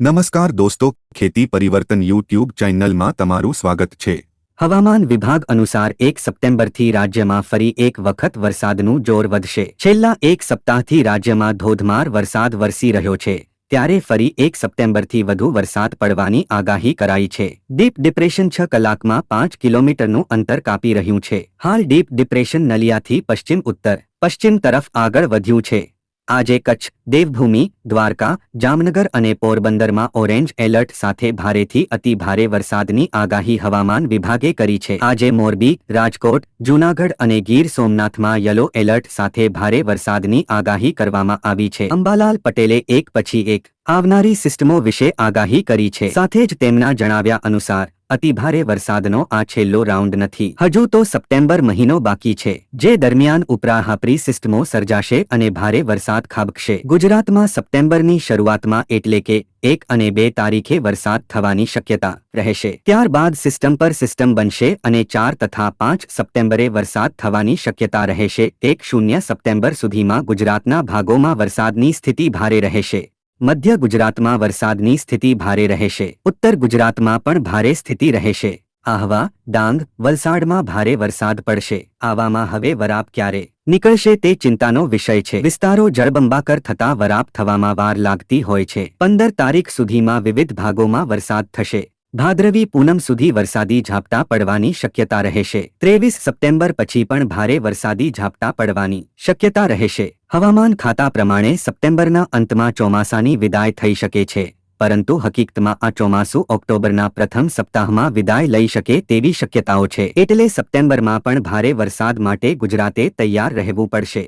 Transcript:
નમસ્કાર દોસ્તો, ખેતી પરિવર્તન યુટ્યુબ ચેનલમાં તમારું સ્વાગત છે. હવામાન વિભાગ અનુસાર એક સપ્ટેમ્બરથી રાજ્યમાં ફરી એક વખત વરસાદનું જોર વધશે. છેલ્લા એક સપ્તાહથી રાજ્યમાં ધોધમાર વરસાદ વરસી રહ્યો છે. ત્યારે ફરી એક સપ્ટેમ્બરથી વધુ વરસાદ પડવાની આગાહી કરાઈ છે. ડીપ ડિપ્રેશન છ કલાકમાં પાંચ કિલોમીટરનું અંતર કાપી રહ્યું છે. હાલ ડીપ ડિપ્રેશન નલિયાથી પશ્ચિમ ઉત્તર, પશ્ચિમ તરફ આગળ વધ્યું છે. આજે કચ્છ, દેવભૂમિ દ્વારકા, જામનગર અને પોરબંદરમાં ઓરેન્જ એલર્ટ સાથે ભારેથી અતિ વરસાદની આગાહી હવામાન વિભાગે કરી છે. આજે મોરબી, રાજકોટ, જૂનાગઢ અને ગીર સોમનાથમાં યલો એલર્ટ સાથે ભારે વરસાદની આગાહી કરવામાં આવી છે. અંબાલાલ પટેલે એક પછી એક આવનારી સિસ્ટમો વિશે આગાહી કરી છે. સાથે જ તેમના જણાવ્યા અનુસાર અતિભારે વરસાદનો આ છેલ્લો રાઉન્ડ નથી. હજુ તો સપ્ટેમ્બર મહિનો બાકી છે, જે દરમિયાન ઉપરાહાપરી સિસ્ટમો સર્જાશે અને ભારે વરસાદ ખાબકશે. ગુજરાતમાં સપ્ટેમ્બરની શરૂઆતમાં એટલે કે એક અને બે તારીખે વરસાદ થવાની શક્યતા રહેશે. ત્યારબાદ સિસ્ટમ પર સિસ્ટમ બનશે અને ચાર તથા પાંચ સપ્ટેમ્બરે વરસાદ થવાની શક્યતા રહેશે. એક શૂન્ય સપ્ટેમ્બર સુધીમાં ગુજરાતના ભાગોમાં વરસાદની સ્થિતિ ભારે રહેશે. મધ્ય ગુજરાતમાં વરસાદની સ્થિતિ ભારે રહેશે. ઉત્તર ગુજરાતમાં પણ ભારે સ્થિતિ રહેશે. આહવા, ડાંગ, વલસાડમાં ભારે વરસાદ પડશે. આવામાં હવે વરાપ ક્યારે? નીકળશે તે ચિંતાનો વિષય છે. વિસ્તારો જળબંબાકર થતા વરાપ થવામાં વાર લાગતી હોય છે. પંદર તારીખ સુધીમાં વિવિધ ભાગોમાં વરસાદ થશે. ભાદ્રવી પૂનમ સુધી વરસાદી ઝાપટા પડવાની શક્યતા રહેશે. ત્રેવીસ સપ્ટેમ્બર પછી પણ ભારે વરસાદી ઝાપટા પડવાની શક્યતા રહેશે. હવામાન ખાતા પ્રમાણે સપ્ટેમ્બરના અંતમાં ચોમાસાની વિદાય થઈ શકે છે. પરંતુ હકીકતમાં આ ચોમાસું ઓક્ટોબરના પ્રથમ સપ્તાહમાં વિદાય લઈ શકે તેવી શક્યતાઓ છે. એટલે સપ્ટેમ્બરમાં પણ ભારે વરસાદ માટે ગુજરાતે તૈયાર રહેવું પડશે.